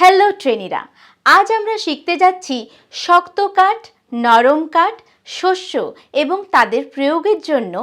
Hello ট্রেনিরা আজ আমরা শিখতে যাচ্ছি শক্ত কাঠ, নরম কাঠ, শস্য এবং তাদের প্রয়োগের জন্য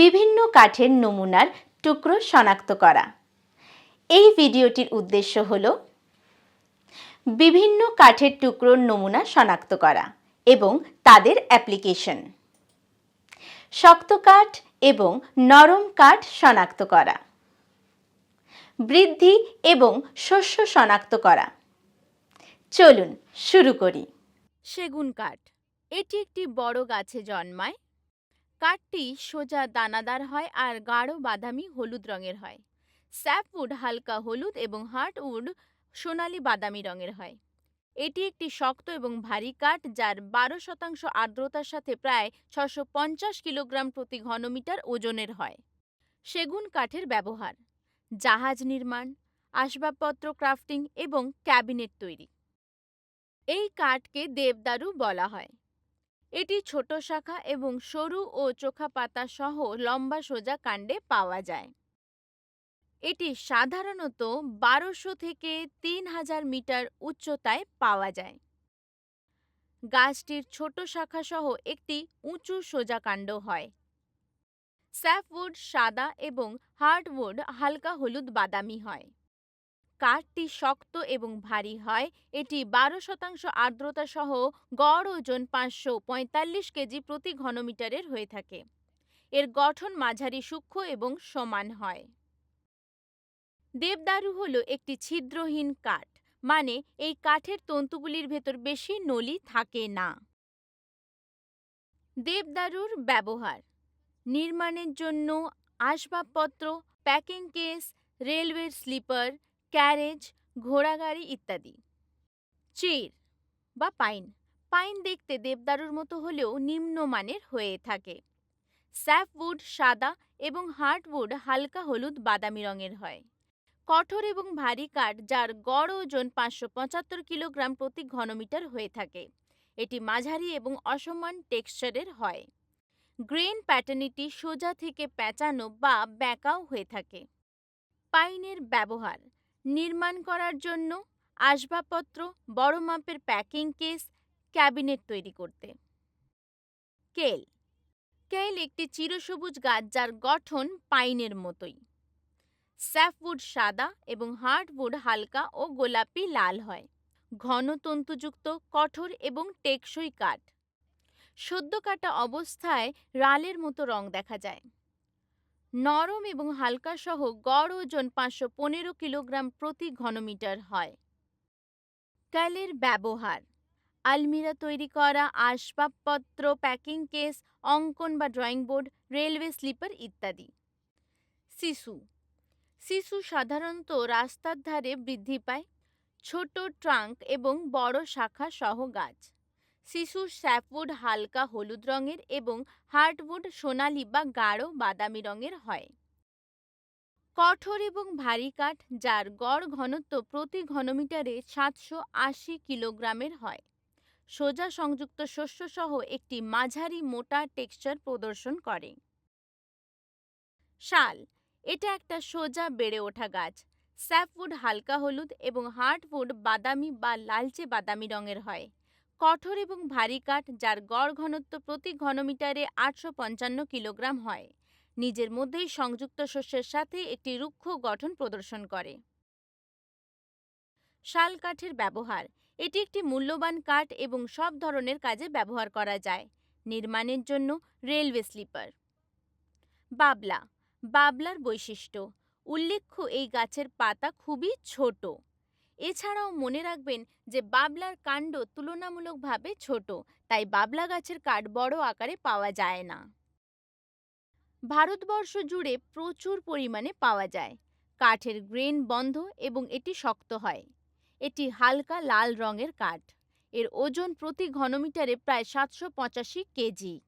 বিভিন্ন কাঠের নমুনার টুকরো শনাক্ত করা। এই ভিডিওটির উদ্দেশ্য হল বিভিন্ন কাঠের টুকরোর নমুনা শনাক্ত করা এবং তাদের অ্যাপ্লিকেশন। শক্ত কাঠ এবং নরম কাঠ শনাক্ত করা। বৃদ্ধি এবং শস্য শনাক্ত করা। চলুন শুরু করি। সেগুন কাঠ। এটি একটি বড় গাছে জন্মায়। কাঠটি সোজা দানাদার হয় আর গাঢ় বাদামি হলুদ রঙের হয়। স্যাপউড হালকা হলুদ এবং হার্টউড সোনালী বাদামি রঙের হয়। এটি একটি শক্ত এবং ভারী কাঠ যার বারো শতাংশ আর্দ্রতার সাথে প্রায় ছশো পঞ্চাশ কিলোগ্রাম প্রতি ঘনমিটার ওজনের হয়। সেগুন কাঠের ব্যবহার। জাহাজ নির্মাণ, আসবাবপত্র ক্রাফটিং এবং ক্যাবিনেট তৈরি। এই কাঠকে দেবদারু বলা হয়। এটি ছোট শাখা এবং সরু ও চোখা পাতা সহ লম্বা সোজা কাণ্ডে পাওয়া যায়। এটি সাধারণত বারোশো থেকে তিন হাজার মিটার উচ্চতায় পাওয়া যায়। গাছটির ছোট শাখা সহ একটি উঁচু সোজা কাণ্ড হয়। স্যাফউড সাদা এবং হার্ডউড হালকা হলুদ বাদামি হয়। কাঠটি শক্ত এবং ভারী হয়। এটি বারো শতাংশ আর্দ্রতা সহ গড় ওজন পাঁচশো পঁয়তাল্লিশ কেজি প্রতি ঘনমিটারের হয়ে থাকে। এর গঠন মাঝারি সূক্ষ্ম এবং সমান হয়। দেবদারু হলো একটি ছিদ্রহীন কাঠ মানে এই কাঠের তন্তুগুলির ভেতর বেশি নলি থাকে না। দেবদারুর ব্যবহার, নির্মাণের জন্য আসবাবপত্র, প্যাকিং কেস, রেলওয়ের স্লিপার ক্যারেজ ঘোড়াগাড়ি ইত্যাদি। চের বা পাইন। পাইন দেখতে দেবদারুর মতো হলেও নিম্নমানের হয়ে থাকে। স্যাফউড সাদা এবং হার্টউড হালকা হলুদ বাদামি রঙের হয়। কঠোর এবং ভারী কাঠ, যার গড় ওজন পাঁচশো পঁচাত্তর কিলোগ্রাম প্রতি ঘনমিটার হয়ে থাকে। এটি মাঝারি এবং অসমান টেক্সচারের হয়। গ্রেন প্যাটার্নিটি সোজা থেকে প্যাঁচানো বা ব্যাঁকাও হয়ে থাকে। পাইনের ব্যবহার নির্মাণ করার জন্য আসবাবপত্র, বড় মাপের প্যাকিং কেস, ক্যাবিনেট তৈরি করতে। কেল। কেল একটি চিরসবুজ গাছ যার গঠন পাইনের মতোই। স্যাফউড সাদা এবং হার্ডউড হালকা ও গোলাপি লাল হয়। ঘন তন্তুযুক্ত, কঠোর এবং টেকসই কাঠ। সদ্য কাটা অবস্থায় রালের মতো রং দেখা যায়। নরম এবং হালকা সহ গড় ওজন পাঁচশো পনেরো কিলোগ্রাম প্রতি ঘনমিটার হয়। ক্যালের ব্যবহার, আলমিরা তৈরি করা আসবাবপত্র, প্যাকিং কেস, অঙ্কন বা ড্রয়িং বোর্ড, রেলওয়ে স্লিপার ইত্যাদি। শিশু শিশু সাধারণত রাস্তার ধারে বৃদ্ধি পায়, ছোট ট্রাঙ্ক এবং বড় শাখা সহ গাছ। শিশুর স্যাপউড হালকা হলুদ রঙের এবং হার্টউড সোনালি বা গাঢ় বাদামি রঙের হয়। কঠোর এবং ভারী কাঠ, যার গড় ঘনত্ব প্রতি ঘনমিটারে সাতশো আশি কিলোগ্রামের হয়। সোজা সংযুক্ত শস্য সহ একটি মাঝারি মোটা টেক্সচার প্রদর্শন করে। শাল, এটা একটা সোজা বেড়ে ওঠা গাছ। স্যাপউড হালকা হলুদ এবং হার্টউড বাদামি বা লালচে বাদামি রঙের হয়। কঠোর এবং ভারী কাঠ, যার গড় ঘনত্ব প্রতি ঘনমিটারে আটশো পঞ্চান্ন কিলোগ্রাম হয়। নিজের মধ্যেই সংযুক্ত শস্যের সাথে একটি রুক্ষ গঠন প্রদর্শন করে। শাল কাঠের ব্যবহার। এটি একটি মূল্যবান কাঠ এবং সব ধরনের কাজে ব্যবহার করা যায়। নির্মাণের জন্য রেলওয়ে স্লিপার। বাবলা। বাবলার বৈশিষ্ট্য। উল্লেখ্য এই গাছের পাতা খুবই ছোট। এছাড়াও মনে রাখবেন যে বাবলার কাণ্ড তুলনামূলকভাবে ছোট, তাই বাবলা গাছের কাঠ বড় আকারে পাওয়া যায় না। ভারতবর্ষ জুড়ে প্রচুর পরিমাণে পাওয়া যায়। কাঠের গ্রেন বন্ধ এবং এটি শক্ত হয়। এটি হালকা লাল রঙের কাঠ। এর ওজন প্রতি ঘনমিটারে প্রায় সাতশো পঁচাশি কেজি।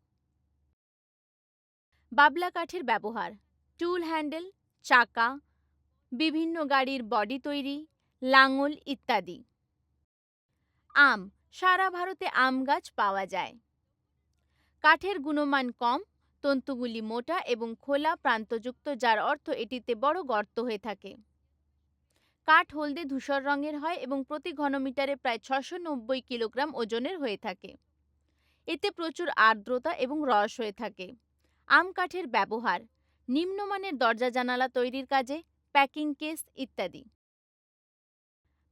বাবলা কাঠের ব্যবহার। টুল হ্যান্ডেল, চাকা, বিভিন্ন গাড়ির বডি তৈরি লাঙল ইত্যাদি। আম, সারা ভারতে আম গাছ পাওয়া যায়। কাঠের গুণমান কম, তন্তুগুলি মোটা এবং খোলা প্রান্তযুক্ত, যার অর্থ এটিতে বড় গর্ত হয়ে থাকে। কাঠ হলদে ধূসর রঙের হয় এবং প্রতি ঘনমিটারে প্রায় ছশো নব্বই কিলোগ্রাম ওজনের হয়ে থাকে। এতে প্রচুর আর্দ্রতা এবং রস হয়ে থাকে। আম কাঠের ব্যবহার, নিম্নমানের দরজা জানালা তৈরির কাজে, প্যাকিং কেস ইত্যাদি।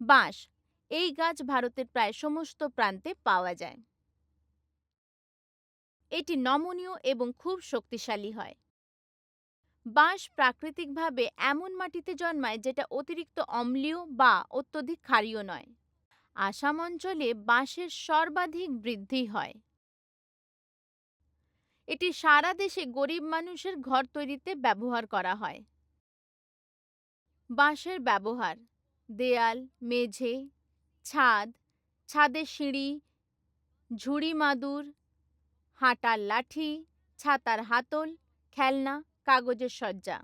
বাঁশ। এই গাছ ভারতের প্রায় সমস্ত প্রান্তে পাওয়া যায়। এটি নমনীয় এবং খুব শক্তিশালী হয়। বাঁশ প্রাকৃতিকভাবে এমন মাটিতে জন্মায় যেটা অতিরিক্ত অম্লীয় বা অত্যধিক ক্ষারীয় নয়। আসাম অঞ্চলে বাঁশের সর্বাধিক বৃদ্ধি হয়। এটি সারা দেশে গরিব মানুষের ঘর তৈরিতে ব্যবহার করা হয়। বাঁশের ব্যবহার দেয়াল, মেঝে, ছাদ, ছাদের সিঁড়ি, ঝুড়ি মাদুর, হাঁটার লাঠি, ছাতার হাতল, খেলনা, কাগজের সজ্জা।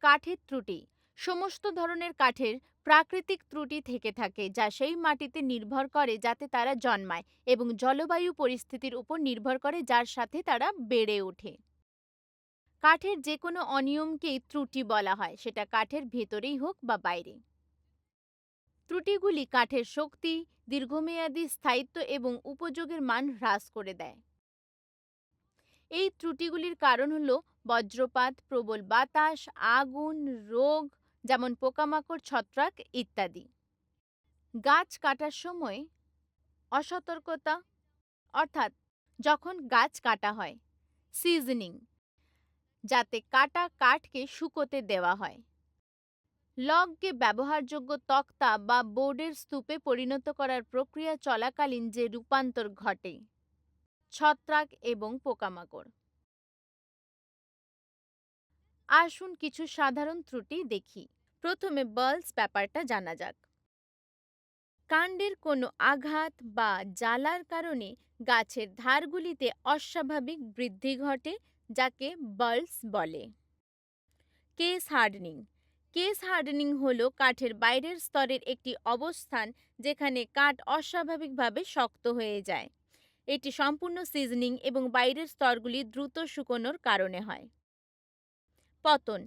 কাঠের ত্রুটি। সমস্ত ধরনের কাঠের প্রাকৃতিক ত্রুটি থেকে থাকে যা সেই মাটিতে নির্ভর করে যাতে তারা জন্মায় এবং জলবায়ু পরিস্থিতির উপর নির্ভর করে যার সাথে তারা বেড়ে ওঠে। কাঠের যে কোনো অনিয়মকেই ত্রুটি বলা হয়, সেটা কাঠের ভেতরেই হোক বা বাইরে ত্রুটিগুলি কাঠের শক্তি, দীর্ঘমেয়াদী স্থায়িত্ব এবং উপযোগের মান হ্রাস করে দেয়। এই ত্রুটিগুলির কারণ হল বজ্রপাত, প্রবল বাতাস, আগুন, রোগ, যেমন পোকামাকড়, ছত্রাক ইত্যাদি। গাছ কাটার সময় অসতর্কতা, অর্থাৎ যখন গাছ কাটা হয়, সিজনিং যাতে কাটা কাঠকে শুকোতে দেওয়া হয়। লগকে ব্যবহারযোগ্য তক্তা বা বোর্ডের স্তূপে পরিণত করার প্রক্রিয়া চলাকালীন যে রূপান্তর ঘটে, ছত্রাক এবং পোকামাকড়। আসুন কিছু সাধারণ ত্রুটি দেখি। প্রথমে বার্লস ব্যাপারটা জানা যাক। কাণ্ডের কোনো আঘাত বা জ্বালার কারণে গাছের ধারগুলিতে অস্বাভাবিক বৃদ্ধি ঘটে যাকে বার্লস বলে। কেস হার্ডনিং। কেস হার্ডনিং হল কাঠের বাইরের স্তরের একটি অবস্থান যেখানে কাঠ অস্বাভাবিকভাবে শক্ত হয়ে যায়। এটি সম্পূর্ণ সিজনিং এবং বাইরের স্তরগুলি দ্রুত শুকোনোর কারণে হয়। পতন।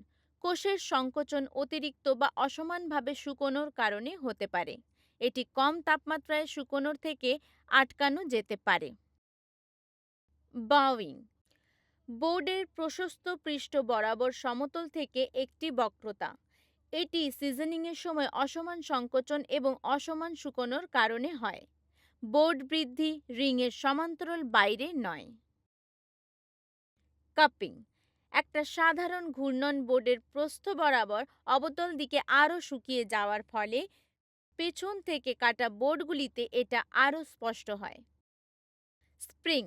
কোষের সংকোচন অতিরিক্ত বা অসমানভাবে শুকোনোর কারণে হতে পারে। এটি কম তাপমাত্রায় শুকোনোর থেকে আটকানো যেতে পারে। বাউইং বোর্ডের প্রশস্ত পৃষ্ঠ বরাবর সমতল থেকে একটি বক্রতা। এটি সিজনিংয়ের সময় অসমান সংকোচন এবং অসমান শুকোনোর কারণে হয়। বোর্ড বৃদ্ধি রিংয়ের সমান্তরাল বাইরে নয়। কাপিং একটা সাধারণ ঘূর্ণন বোর্ডের প্রস্থ বরাবর অবতল দিকে আরও শুকিয়ে যাওয়ার ফলে পেছন থেকে কাটা বোর্ডগুলিতে এটা আরও স্পষ্ট হয়। স্প্রিং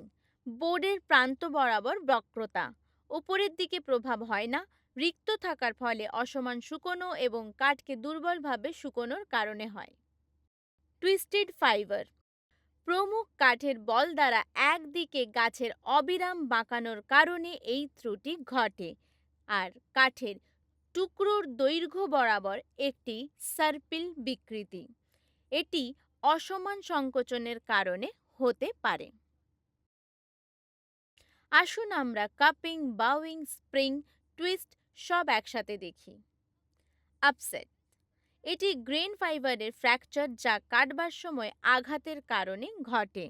বোর্ডের প্রান্ত বরাবর বক্রতা। উপরের দিকে প্রভাব হয় না, রিক্ত থাকার ফলে অসমান শুকোনো এবং কাঠকে দুর্বলভাবে শুকোনোর কারণে হয়। টুইস্টেড ফাইবার প্রমুখ কাঠের বল দ্বারা একদিকে গাছের অবিরাম বাঁকানোর কারণে এই ত্রুটি ঘটে আর কাঠের টুকরোর দৈর্ঘ্য বরাবর একটি সার্পিল বিকৃতি। এটি অসমান সংকোচনের কারণে হতে পারে। আসুন আমরা কাপিং, বাউইং, স্প্রিং, টুইস্ট সব একসাথে দেখি। আপসেট এটি গ্রেন ফাইবারের ফ্র্যাকচার যা কাটবার সময় আঘাতের কারণে ঘটে।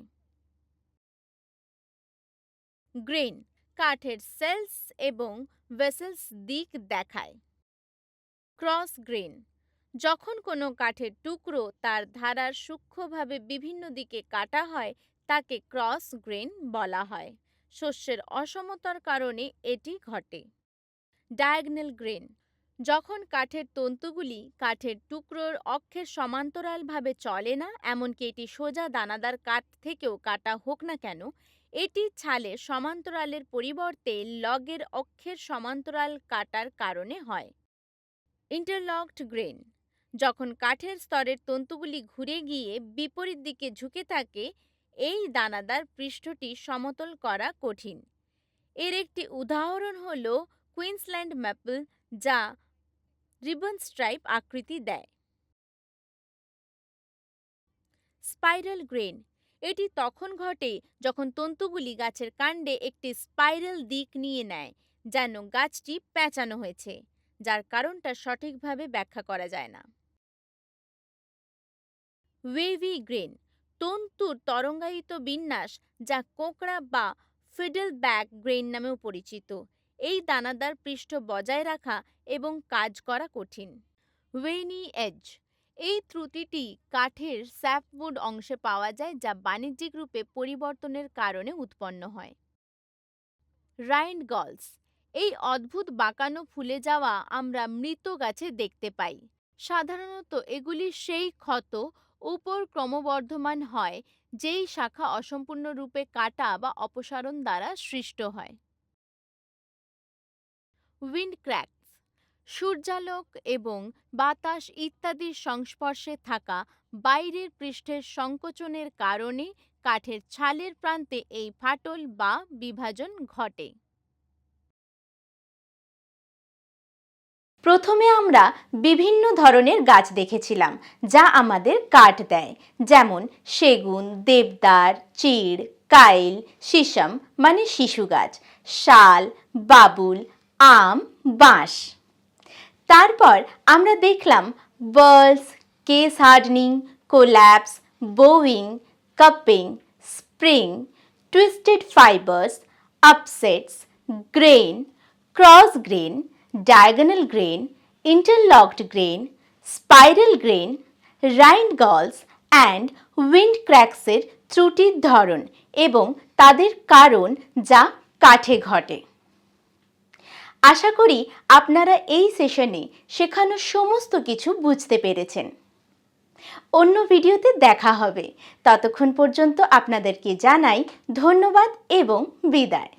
গ্রেন কাঠের সেলস এবং ভেসেলস দিক দেখায়। ক্রস গ্রেন যখন কোনো কাঠের টুকরো তার ধারার সূক্ষ্মভাবে বিভিন্ন দিকে কাটা হয়, তাকে ক্রস গ্রেন বলা হয়। শস্যের অসমতার কারণে এটি ঘটে। ডায়াগনাল গ্রেন, যখন কাঠের তন্তুগুলি কাঠের টুকরোর অক্ষের সমান্তরালভাবে চলে না, এমনকি এটি সোজা দানাদার কাঠ থেকেও কাটা হোক না কেন, এটি ছালের সমান্তরালের পরিবর্তে লগের অক্ষের সমান্তরাল কাটার কারণে হয়। ইন্টারলকড গ্রেন, যখন কাঠের স্তরের তন্তুগুলি ঘুরে গিয়ে বিপরীত দিকে ঝুঁকে থাকে এই দানাদার পৃষ্ঠটি সমতল করা কঠিন। এর একটি উদাহরণ হল কুইন্সল্যান্ড ম্যাপল, যা রিবন স্ট্রাইপ আকৃতি দেয়। স্পাইরাল গ্রেন, এটি তখন ঘটে যখন তন্তুগুলি গাছের কাণ্ডে একটি স্পাইরাল দিক নিয়ে নেয়, যেন গাছটি প্যাঁচানো হয়েছে, যার কারণটা সঠিকভাবে ব্যাখ্যা করা যায় না। ওয়েভি গ্রেন তন্তুর তরঙ্গায়িত বিন্যাস, যা কোকড়া বা ফিডল ব্যাক গ্রেন নামেও পরিচিত। এই দানাদার পৃষ্ঠ বজায় রাখা এবং কাজ করা কঠিন। Waney edge. এই ত্রুটিটি কাঠের স্যাপউড অংশে পাওয়া যায়, যা বাণিজ্যিক রূপে পরিবর্তনের কারণে উৎপন্ন হয়। রাইন্ড গলস। এই অদ্ভুত বাঁকানো ফুলে যাওয়া আমরা মৃত গাছে দেখতে পাই। সাধারণত এগুলি সেই ক্ষত উপর ক্রমবর্ধমান হয়, যেই শাখা অসম্পূর্ণরূপে কাটা বা অপসারণ দ্বারা সৃষ্ট হয়। উইন্ড ক্র্যাকস, সূর্যালোক এবং বাতাস ইত্যাদির সংস্পর্শে থাকা বাইরের পৃষ্ঠের সংকোচনের কারণে কাঠের ছালের প্রান্তে এই ফাটল বা বিভাজন ঘটে। প্রথমে আমরা বিভিন্ন ধরনের গাছ দেখেছিলাম, যা আমাদের কাঠ দেয়। যেমন সেগুন, দেবদার চিড় কাইল শিশম মানে শিশু গাছ, শাল, বাবুল, আম, বাঁশ। তারপর আমরা দেখলাম burls, case hardening, collapse, bowing, cupping, spring, twisted fibres, upsets grain cross grain diagonal grain, interlocked grain, spiral grain, rind galls and and wind ক্র্যাকসের ত্রুটির ধরন এবং তাদের কারণ যা কাঠে ঘটে। আশা করি আপনারা এই সেশনে শেখানো সমস্ত কিছু বুঝতে পেরেছেন। অন্য ভিডিওতে দেখা হবে। ততক্ষণ পর্যন্ত আপনাদেরকে জানাই ধন্যবাদ এবং বিদায়।